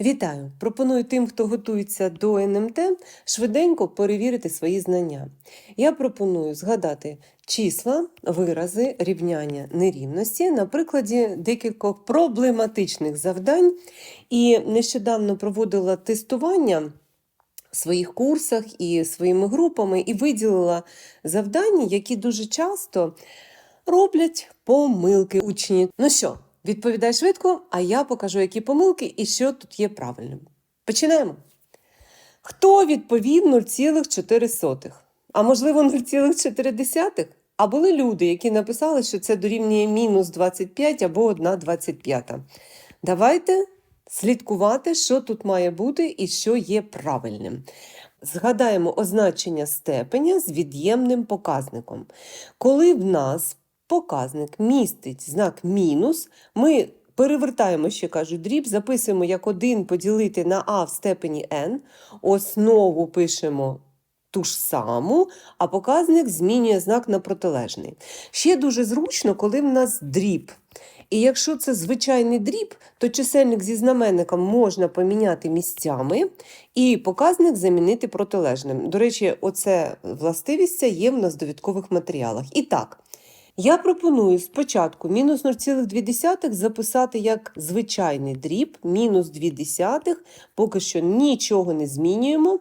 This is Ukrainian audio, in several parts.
Вітаю! Пропоную тим, хто готується до НМТ, швиденько перевірити свої знання. Я пропоную згадати числа, вирази, рівняння нерівності на прикладі декількох проблематичних завдань. І нещодавно проводила тестування в своїх курсах і своїми групами, і виділила завдання, які дуже часто роблять помилки учні. Ну що, відповідай швидко, а я покажу, які помилки і що тут є правильним. Починаємо. Хто відповів 0,4? А можливо, 0,4? А були люди, які написали, що це дорівнює мінус 25 або 1,25. Давайте слідкувати, що тут має бути і що є правильним. Згадаємо означення степеня з від'ємним показником. Коли в нас показник містить знак мінус, ми перевертаємо, ще кажуть, дріб, записуємо як 1 поділити на а в степені n, основу пишемо ту ж саму, а показник змінює знак на протилежний. Ще дуже зручно, коли в нас дріб. І якщо це звичайний дріб, то чисельник зі знаменником можна поміняти місцями і показник замінити протилежним. До речі, оце властивість є в нас в довідкових матеріалах. І так, я пропоную спочатку мінус 0,2 записати як звичайний дріб, мінус 2, поки що нічого не змінюємо.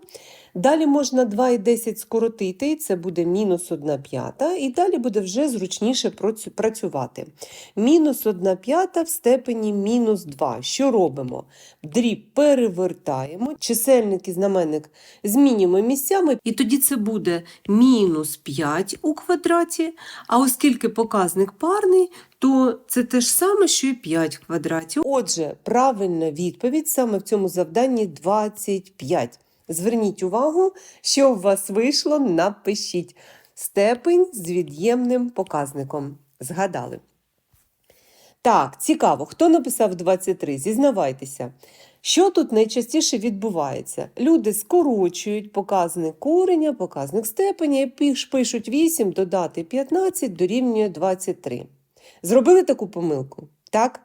Далі можна 2,10 скоротити, це буде мінус 1 п'ята, і далі буде вже зручніше працювати. Мінус 1 п'ята в степені мінус 2. Що робимо? Дріб перевертаємо, чисельник і знаменник змінюємо місцями, і тоді це буде мінус 5 у квадраті, а оскільки показник парний, то це те ж саме, що і 5 в квадраті. Отже, правильна відповідь саме в цьому завданні 25. Зверніть увагу, що у вас вийшло, напишіть. Степень з від'ємним показником. Згадали. Так, цікаво, хто написав 23? Зізнавайтеся. Що тут найчастіше відбувається? Люди скорочують показник кореня, показник степеня і пишуть 8 додати 15 дорівнює 23. Зробили таку помилку? Так?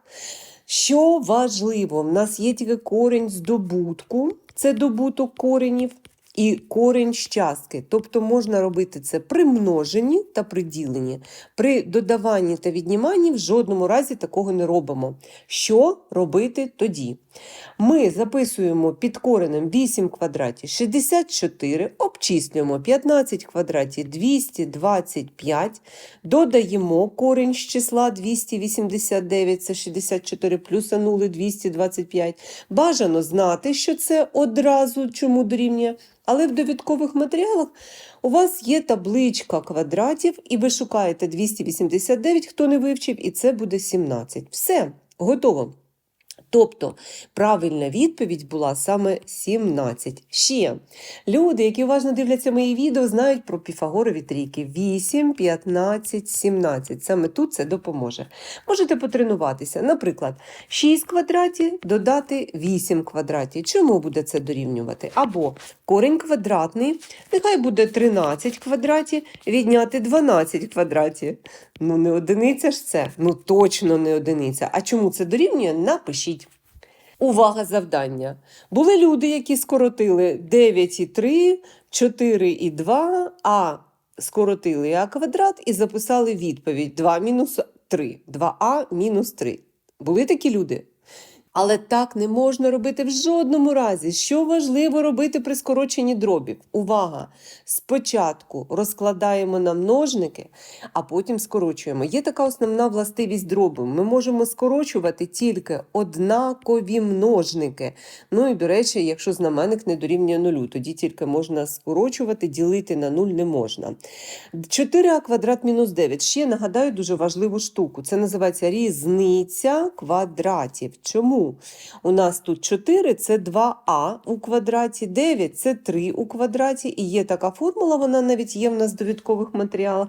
Що важливо, в нас є тільки корінь здобутку, це добуток коренів, і корінь з частки. Тобто можна робити це при множенні та при діленні. При додаванні та відніманні в жодному разі такого не робимо. Що робити тоді? Ми записуємо під коренем 8 квадратів 64, обчислюємо 15 квадратів 225, додаємо корінь з числа 289, це 64, плюсанули 225. Бажано знати, що це одразу чому дорівнює. Але в довідкових матеріалах у вас є табличка квадратів, і ви шукаєте 289, хто не вивчив, і це буде 17. Все, готово. Тобто правильна відповідь була саме 17. Ще люди, які уважно дивляться мої відео, знають про піфагорові трійки 8, 15, 17. Саме тут це допоможе. Можете потренуватися. Наприклад, 6 квадратів додати 8 квадратів. Чому буде це дорівнювати? Або корінь квадратний, нехай буде 13 квадратів, відняти 12 квадратів. Ну, не одиниця ж це. Ну точно не одиниця. А чому це дорівнює? Напишіть. Увага завдання. Були люди, які скоротили 9,3, 4,2, а скоротили а квадрат і записали відповідь 2 мінус 3. 2а мінус 3. Були такі люди? Але так не можна робити в жодному разі. Що важливо робити при скороченні дробів? Увага! Спочатку розкладаємо на множники, а потім скорочуємо. Є така основна властивість дробу. Ми можемо скорочувати тільки однакові множники. Ну і, до речі, якщо знаменник не дорівнює нулю, тоді тільки можна скорочувати, ділити на нуль не можна. 4а квадрат мінус 9. Ще нагадаю дуже важливу штуку. Це називається різниця квадратів. Чому? У нас тут 4 це 2а у квадраті, 9 це 3 у квадраті. І є така формула, вона навіть є в нас в довідкових матеріалах.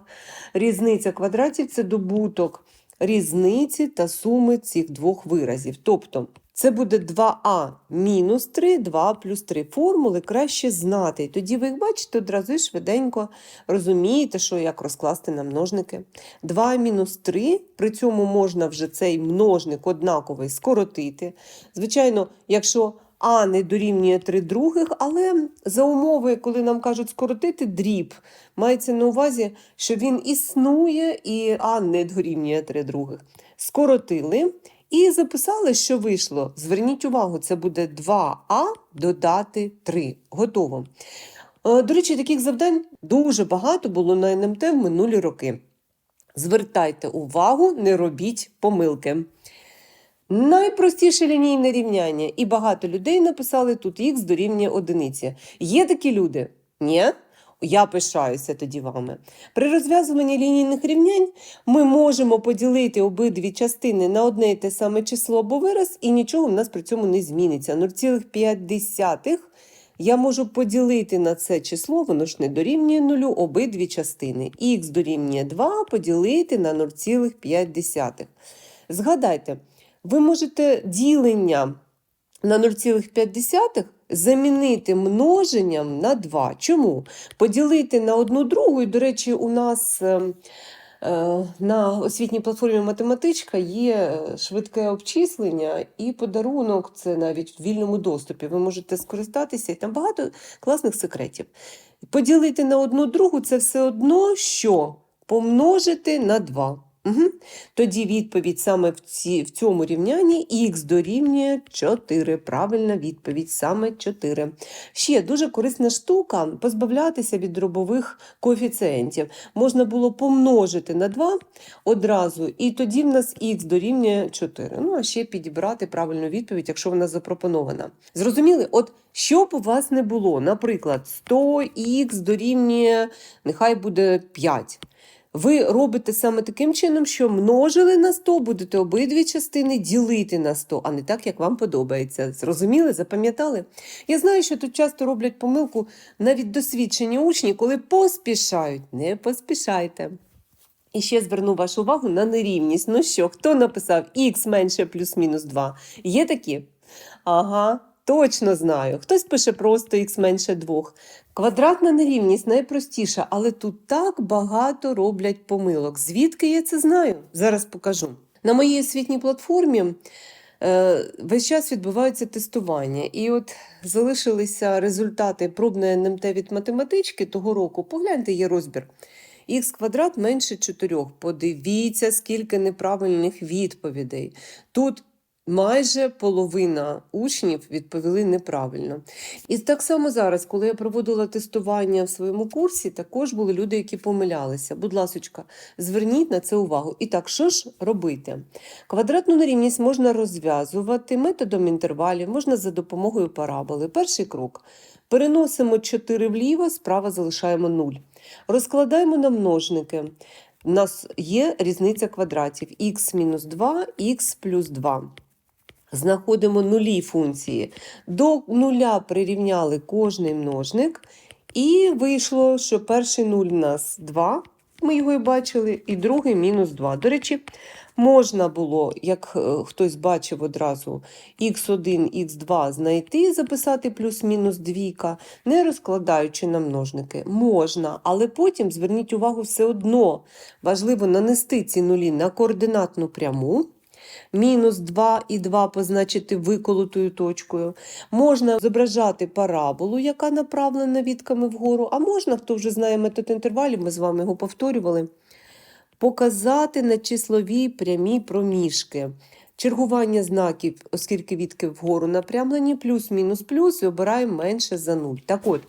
Різниця квадратів це добуток різниці та суми цих двох виразів. Тобто це буде 2а мінус 3, 2 плюс 3. Формули краще знати. І тоді ви їх бачите одразу швиденько розумієте, що як розкласти на множники. 2 мінус 3, при цьому можна вже цей множник однаковий скоротити. Звичайно, якщо а не дорівнює 3 других, але за умови, коли нам кажуть скоротити дріб, мається на увазі, що він існує і а не дорівнює 3 других. Скоротили і записали, що вийшло. Зверніть увагу, це буде 2а додати 3. Готово. Е, До речі, таких завдань дуже багато було на НМТ в минулі роки. Звертайте увагу, не робіть помилки. Найпростіше лінійне рівняння, і багато людей написали тут х дорівнює одиниці. Є такі люди? Ні? Я пишаюся тоді вами. При розв'язуванні лінійних рівнянь ми можемо поділити обидві частини на одне і те саме число або вираз, і нічого в нас при цьому не зміниться. 0,5 я можу поділити на це число, воно ж не дорівнює нулю, обидві частини. Х дорівнює 2 поділити на 0,5. Згадайте, ви можете ділення на 0,5 замінити множенням на 2. Чому? Поділити на одну другу, і, до речі, у нас е, е, на освітній платформі математичка є е, швидке обчислення і подарунок, це навіть в вільному доступі. Ви можете скористатися, і там багато класних секретів. Поділити на одну другу це все одно, що помножити на 2. Угу. Тоді відповідь саме в, ці, в цьому рівнянні х дорівнює 4. Правильна відповідь саме 4. Ще дуже корисна штука позбавлятися від дробових коефіцієнтів. Можна було помножити на 2 одразу, і тоді в нас х дорівнює 4. Ну, а ще підібрати правильну відповідь, якщо вона запропонована. Зрозуміли? От що б у вас не було, наприклад, 100х дорівнює, нехай буде 5. Ви робите саме таким чином, що множили на 100, будете обидві частини ділити на 100, а не так, як вам подобається. Зрозуміли, запам'ятали? Я знаю, що тут часто роблять помилку навіть досвідчені учні, коли поспішають. Не поспішайте. І ще зверну вашу увагу на нерівність. Ну що, хто написав х менше плюс-мінус 2? Є такі? Ага. Точно знаю. Хтось пише просто х менше 2. Квадратна нерівність найпростіша, але тут так багато роблять помилок. Звідки я це знаю? Зараз покажу. На моїй освітній платформі е, весь час відбуваються тестування. І от залишилися результати пробної НМТ від математички того року. Погляньте, є розбір. Х квадрат менше 4. Подивіться, скільки неправильних відповідей. Тут Майже половина учнів відповіли неправильно. І так само зараз, коли я проводила тестування в своєму курсі, також були люди, які помилялися. Будь ласочка, зверніть на це увагу. І так, що ж робити? Квадратну нерівність можна розв'язувати методом інтервалів, можна за допомогою параболи. Перший крок. Переносимо 4 вліво, справа залишаємо 0. Розкладаємо на множники. У нас є різниця квадратів х-2, х плюс 2. Знаходимо нулі функції. До нуля прирівняли кожний множник, і вийшло, що перший нуль у нас 2, ми його і бачили, і другий мінус 2. До речі, можна було, як е, хтось бачив одразу, х1, х2 знайти, записати плюс-мінус двійка, не розкладаючи на множники. Можна, але потім зверніть увагу все одно. Важливо нанести ці нулі на координатну пряму. Мінус 2 і 2 позначити виколотою точкою. Можна зображати параболу, яка направлена вітками вгору, а можна, хто вже знає метод інтервалів, ми з вами його повторювали, показати на числовій прямій проміжки. Чергування знаків, оскільки відки вгору напрямлені, плюс-мінус плюс, і обираємо менше за 0. Так от,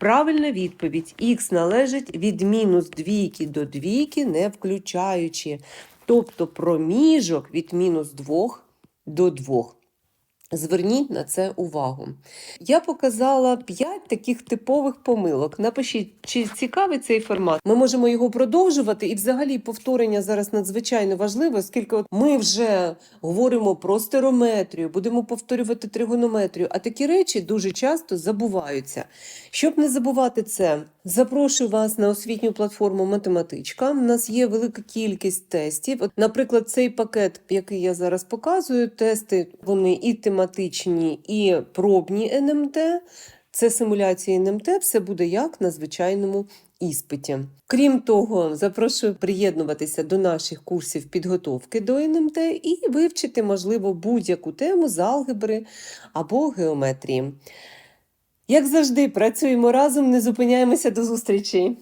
правильна відповідь: х належить від мінус двійки до двійки, не включаючи. Тобто проміжок від мінус 2 до 2. Зверніть на це увагу. Я показала 5 таких типових помилок. Напишіть, чи цікавий цей формат. Ми можемо його продовжувати, і взагалі повторення зараз надзвичайно важливе, оскільки от ми вже говоримо про стерометрію, будемо повторювати тригонометрію, а такі речі дуже часто забуваються. Щоб не забувати це, запрошую вас на освітню платформу Математичка. У нас є велика кількість тестів. От, наприклад, цей пакет, який я зараз показую, тести вони і тематичні, і пробні НМТ. Це симуляції НМТ, все буде як на звичайному іспиті. Крім того, запрошую приєднуватися до наших курсів підготовки до НМТ і вивчити, можливо, будь-яку тему з алгебри або геометрії. Як завжди, працюємо разом, не зупиняємося до зустрічі!